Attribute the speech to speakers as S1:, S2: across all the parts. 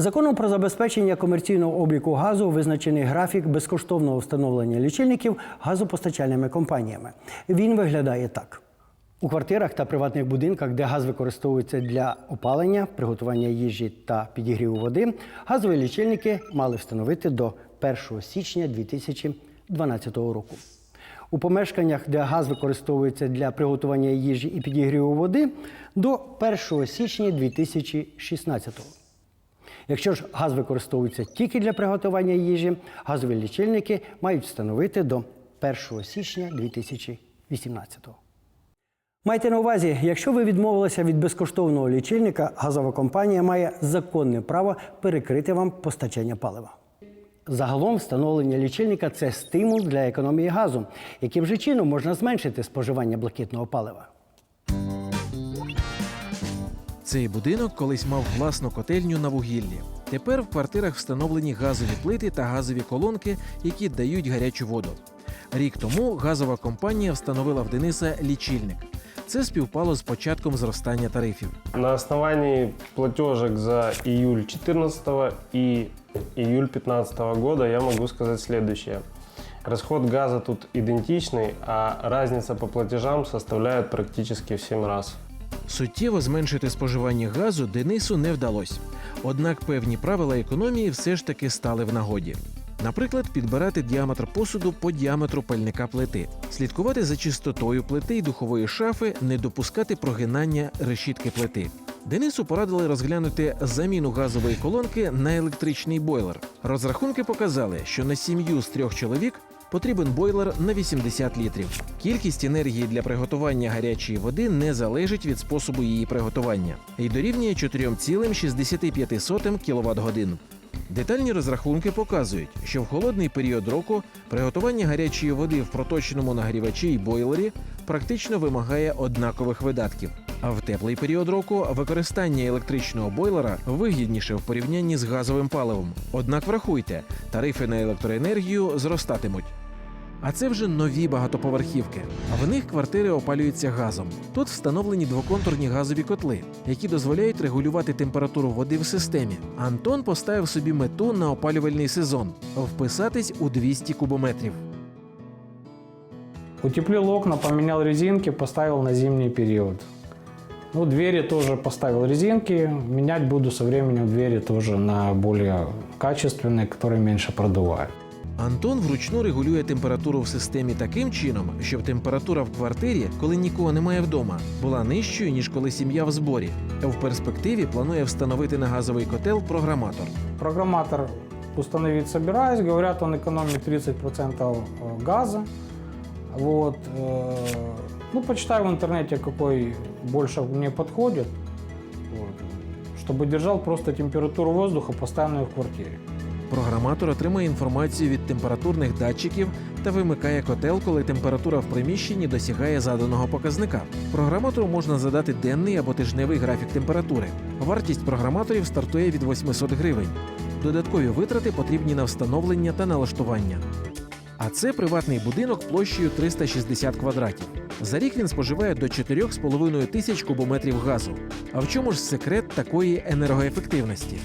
S1: Законом про забезпечення комерційного обліку газу визначений графік безкоштовного встановлення лічильників газопостачальними компаніями. Він виглядає так. У квартирах та приватних будинках, де газ використовується для опалення, приготування їжі та підігріву води, газові лічильники мали встановити до 1 січня 2012 року. У помешканнях, де газ використовується для приготування їжі і підігріву води, до 1 січня 2016 року. Якщо ж газ використовується тільки для приготування їжі, газові лічильники мають встановити до 1 січня 2018 року. Майте на увазі, якщо ви відмовилися від безкоштовного лічильника, газова компанія має законне право перекрити вам постачання палива. Загалом встановлення лічильника це стимул для економії газу, яким же чином можна зменшити споживання блакитного палива.
S2: Цей будинок колись мав власну котельню на вугіллі. Тепер в квартирах встановлені газові плити та газові колонки, які дають гарячу воду. Рік тому газова компанія встановила в Дениса лічильник. Це співпало з початком зростання тарифів.
S3: На основании платежек за июль 2014 и июль 2015 года я могу сказать следующее. Расход газа тут идентичный, а разница по платежам составляет практически в 7 раз.
S2: Суттєво зменшити споживання газу Денису не вдалося. Однак певні правила економії все ж таки стали в нагоді. Наприклад, підбирати діаметр посуду по діаметру пальника плити, слідкувати за чистотою плити і духової шафи, не допускати прогинання решітки плити. Денису порадили розглянути заміну газової колонки на електричний бойлер. Розрахунки показали, що на сім'ю з трьох чоловік потрібен бойлер на 80 літрів. Кількість енергії для приготування гарячої води не залежить від способу її приготування і дорівнює 4,65 кВт годин. Детальні розрахунки показують, що в холодний період року приготування гарячої води в проточному нагрівачі й бойлері практично вимагає однакових видатків. В теплий період року використання електричного бойлера вигідніше в порівнянні з газовим паливом. Однак врахуйте, тарифи на електроенергію зростатимуть. А це вже нові багатоповерхівки. В них квартири опалюються газом. Тут встановлені двоконтурні газові котли, які дозволяють регулювати температуру води в системі. Антон поставив собі мету на опалювальний сезон вписатись у 200 кубометрів.
S4: Утеплил окна, поменял резинки, поставил на зимний период. Ну, двери тоже поставил резинки. Менять буду со временем двери тоже на более качественные, которые меньше продувают.
S2: Антон вручну регулює температуру в системі таким чином, щоб температура в квартирі, коли нікого немає вдома, була нижчою ніж коли сім'я в зборі. В перспективі планує встановити на газовий котел програматор.
S4: Программатор установить собираюсь. Говорят, он экономит 30% газа. Вот. Ну, почитаю в интернете, какой больше мне подходит. Вот. Чтобы держал просто температуру воздуха постоянную в квартире.
S2: Програматор отримує інформацію від температурних датчиків та вимикає котел, коли температура в приміщенні досягає заданого показника. Програматору можна задати денний або тижневий графік температури. Вартість програматорів стартує від 800 гривень. Додаткові витрати потрібні на встановлення та налаштування. А це приватний будинок площею 360 квадратів. За рік він споживає до 4,5 тисяч кубометрів газу. А в чому ж секрет такої енергоефективності?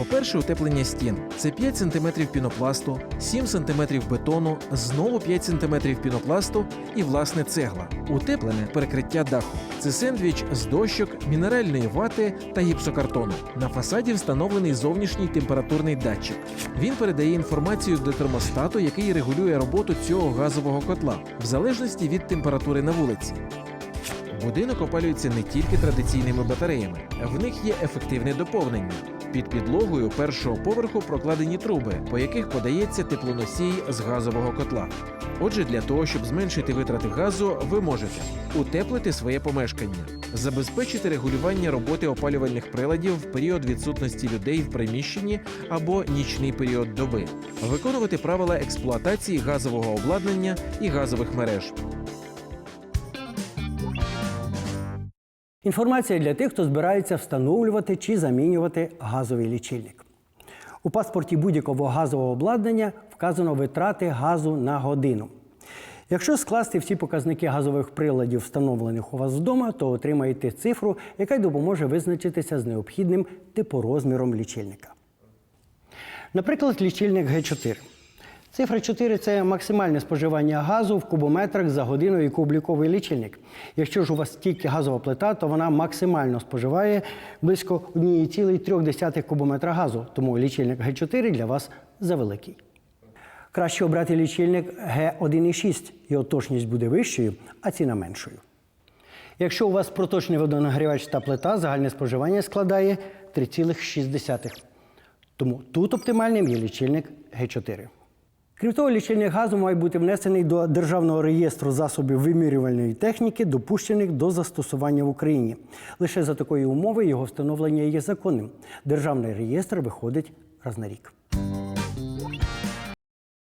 S2: По-перше, утеплення стін це 5 см пінопласту, 7 см бетону, знову 5 см пінопласту і власне цегла. Утеплене перекриття даху. Це сендвіч з дощок, мінеральної вати та гіпсокартону. На фасаді встановлений зовнішній температурний датчик. Він передає інформацію до термостату, який регулює роботу цього газового котла в залежності від температури на вулиці. Будинок опалюється не тільки традиційними батареями, в них є ефективне доповнення. Під підлогою першого поверху прокладені труби, по яких подається теплоносій з газового котла. Отже, для того, щоб зменшити витрати газу, ви можете утеплити своє помешкання, забезпечити регулювання роботи опалювальних приладів в період відсутності людей в приміщенні або нічний період доби, виконувати правила експлуатації газового обладнання і газових мереж.
S1: Інформація для тих, хто збирається встановлювати чи замінювати газовий лічильник. У паспорті будь-якого газового обладнання вказано витрати газу на годину. Якщо скласти всі показники газових приладів, встановлених у вас вдома, то отримаєте цифру, яка й допоможе визначитися з необхідним типорозміром лічильника. Наприклад, лічильник Г4. Цифра 4 це максимальне споживання газу в кубометрах за годину, яку обліковує лічильник. Якщо ж у вас тільки газова плита, то вона максимально споживає близько 1,3 кубометра газу. Тому лічильник Г4 для вас завеликий. Краще обрати лічильник Г1,6. Його точність буде вищою, а ціна меншою. Якщо у вас проточний водонагрівач та плита, загальне споживання складає 3,6. Тому тут оптимальним є лічильник Г4. Крім того, лічильник газу має бути внесений до Державного реєстру засобів вимірювальної техніки, допущених до застосування в Україні. Лише за такої умови його встановлення є законним. Державний реєстр виходить раз на рік.